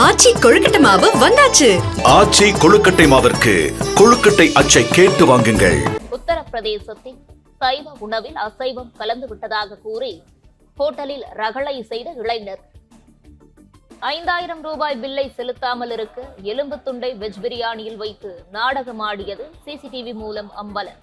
ஆச்சி கொழுக்கட்டை மாவு வந்தாச்சு. ஆச்சி கொழுக்கட்டை மாவிற்கு கொழுக்கட்டை அச்சை கேட்டு வாங்குங்கள். உத்தரப்பிரதேசத்தில் சைவ உணவில் அசைவம் கலந்து விட்டதாக கூறி ஹோட்டலில் ரகளை செய்த இளைஞர். ஐந்தாயிரம் ரூபாய் பில்லை செலுத்தாமல் இருக்க எலும்பு துண்டை வெஜ் பிரியாணியில் வைத்து நாடகமாடியது சிசிடிவி மூலம் அம்பலம்.